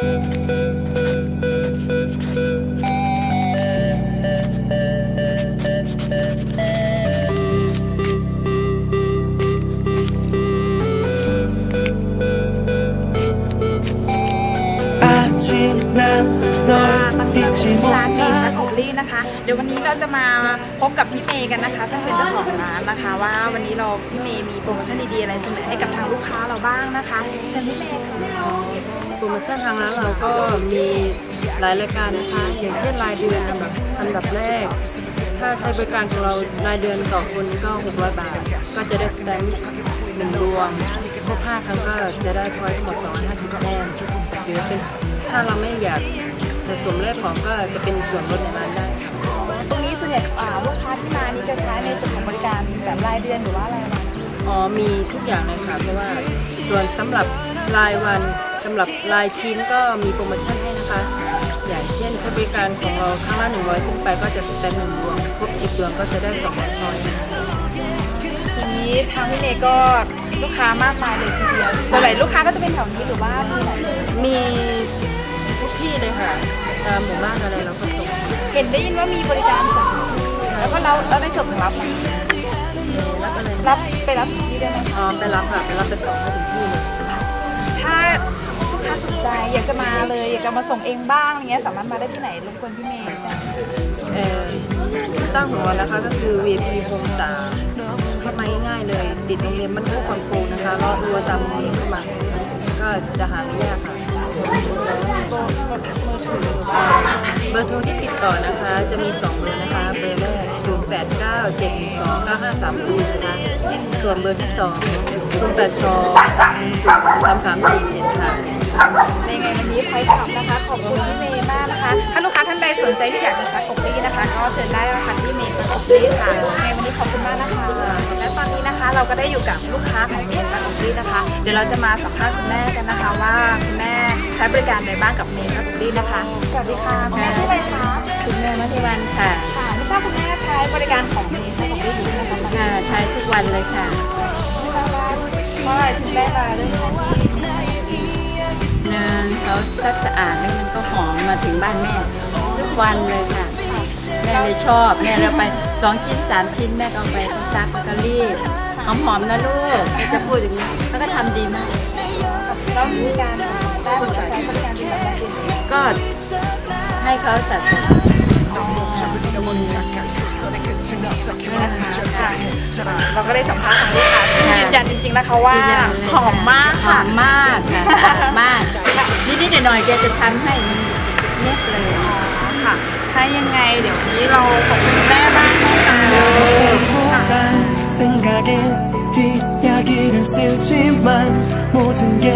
ร้านเมย์ซัก못하ของลี่นะคะ เดี๋ยววันนี้เราจะมาพบกับพี่เมย์กันนะคะ ซึ่งเป็นเจ้าของร้านนะคะ ว่าวันนี้เราพี่เมย์มีโปรโมชั่นดีๆอะไรเสนอให้กับทางลูกค้าเราบ้างนะคะเชิญพี่เมย์ค่ะ มชั่นทางร้านเราก็มีหลายรายการนะคะ อย่างเช่นรายเดือนแบบอันดับแรก ถ้าใช้บริการของเรารายเดือนต่อคนก็ 600 บาท ก็จะได้สแตมป์หนึ่งดวงครบ5ครั้งก็จะได้พอยต์ทั้งหมด250แต้มหรือเป็นถ้าเราไม่อยากสะสมแลกของก็จะเป็นส่วนลดในร้านได้ค่ะตรงนี้ส่วนใหญ่อ่าลูกค้าที่มานี่จะใช้ในส่วนของบริการแบบรายเดือนหรือว่าอะไรมาอ๋อมีทุกอย่างเลยค่ะเพราะว่าส่วนสำหรับรายวันสำหรับรายชิ้นก็มีโปรโมชั่นให้นะคะ อย่างเช่นถ้าบริการของเราครั้งละ100ขึ้นไปก็จะสแตนหนึ่งดวงครบ10ดวงก็จะได้200พอยต์ทีนี้ทางพี่เมย์ก็ลูกค้ามากมายเลยทีเดียวส่วนใหญ่ลูกค้าก็จะเป็นแถวนี้หรือว่าที่ไหนมีทุกที่เลยค่ะตามหมู่บ้านอะไรเราก็ส่งเห็นได้ยินว่ามีบริการส่งแล้วก็เราเราได้ส่งรับไหมแล้วก็เลยรับไปรับที่ได้ไหมอ๋อไปรับค่ะไปรับไปส่งให้ถึง ใจอยากจะมาเลยอยากจะมาส่งเองบ้างอย่างเงี้ยสามารถมาได้ที่ไหนรบกวนพี่เมย์จ้ะเออที่ตั้งของเรานะคะก็คือ VP โฮมสามเข้ามาง่ายๆเลย ติดโรงเรียนบ้านโคกคอนโพนะคะเลาะรั้วตามโรงเรียนเข้ามาก็จะหาไม่ยากค่ะเบอร์โทรที่ติดต่อนะคะ จะมี 2 เบอร์นะคะ เบอร์แรก 0 8 9 7 2 9 5 3 0นะคะ ส่วนเบอร์ที่ 2 0 8 2 3 3 3 4 7ค่ะ ในไงวันนี้ไพขับนะคะ ขอบคุณพี่เมย์มากนะคะ ถ้าลูกค้าท่านใดสนใจที่อยากจะซักอบรีนะคะ ก็เชิญได้นะคะที่เมย์ซักอบรีค่ะในวันนี้ขอบคุณมากนะคะ และตอนนี้นะคะเราก็ได้อยู่กับลูกค้าของเมย์ซักอบรีนะคะ เดี๋ยวเราจะมาสัมภาษณ์คุณแม่กันนะคะ ว่าคุณแม่ใช้บริการใดบ้างกับเมย์ซักอบรีนะคะ สวัสดีค่ะคุณแม่ชื่ออะไรคะคุณแม่มัธิวันค่ะค่ะไม่ทราบคุณแม่ใช้บริการของเมย์ซักอบรีอยู่ที่ไหนบ้างคะค่ะใช้ทุกวันเลยค่ะไม่ทราบว่าเมื่อไหร่ถึงได้มาเรื่องข องที่เนินเขาซักสะอาดแล้วมันก็หอมมาถึงบ้านแม่ ทุกวันเลยค่ะ แม่เลยชอบแม่เราไปสองชิ้นสามชิ้นแม่ก็เอาไปซักแล้วก็รีดหอมๆนะลูกแม่จะพูดอย่างนี้แล้วก็ทำดีมากแล้วมีการได้ผลใช้บริการเป็นแบบไหนก็ให้เขาสัตว์ เราก็ได้สัมภาษณ์ทางลูกค้าซึ่งยืนยันจริงๆนะคะว่าหอมมาก หอ ค่ะ มมากค่ะสะอาดมากนิดๆหน่อยๆแกจะทำให้เน็ตเลย ค่ะ ถ้ายังไงเดี๋ยวนี้เราขอบคุณแม่บ้างนะคะ 행복한 생각에 이야기를 쓰지만 모든 게